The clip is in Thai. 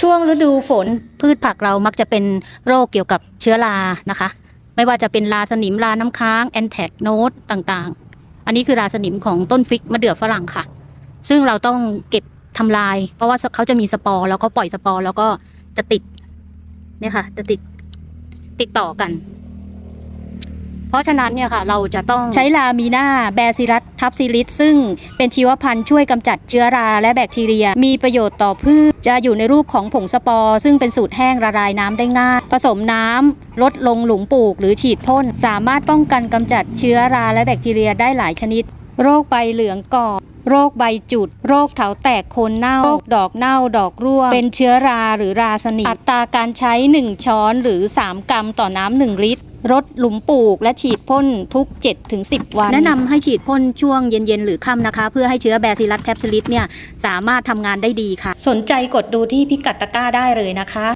ช่วงฤดูฝนพืชผักเรามักจะเป็นโรคเกี่ยวกับเชื้อรานะคะ ไม่ว่าจะเป็นราสนิมราน้ำค้างแอนแทกโนตต่างๆ อันนี้คือราสนิมของต้นฟิกมะเดื่อฝรั่งค่ะ ซึ่งเราต้องเก็บทำลาย เพราะว่าเขาจะมีสปอร์แล้วก็ปล่อยสปอร์แล้วก็จะติดเนี่ยค่ะ จะติดติดต่อกัน เพราะฉะนั้นเนี่ยค่ะเราจะต้องใช้ลามีนาแบซิรัสทับซิลิสซึ่งเป็นชีวพันธุ์ช่วยกำจัดเชื้อราและแบคทีเรีย มีประโยชน์ต่อพืช จะอยู่ในรูปของผงสปอร์ ซึ่งเป็นสูตรแห้งละลายน้ำได้ง่าย ผสมน้ำลดลงหลุมปลูกหรือฉีดพ่น สามารถป้องกันกำจัดเชื้อราและแบคทีเรียได้หลายชนิด โรคใบเหลืองก่อโรคใบจุด โรคเถาแตกโคนเน่า โรคดอกเน่าดอกร่วง เป็นเชื้อราหรือราสนิอัตราการใช้ 1 ช้อนหรือ 3 กรัมต่อน้ำ1ลิตร รดหลุมปลูกและฉีดพ่นทุก 7-10 วัน แนะนำให้ฉีดพ่นช่วงเย็นๆ หรือค่ำนะคะ เพื่อให้เชื้อแบซิลัสแทปซิลิสเนี่ยสามารถทำงานได้ดีค่ะ สนใจกดดูที่พิกัดตะกร้าได้เลยนะคะ